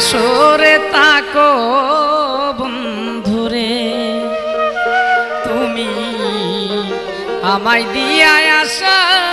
সরে তাকো বন্ধুরে তুমি আমায় দিয়া আসা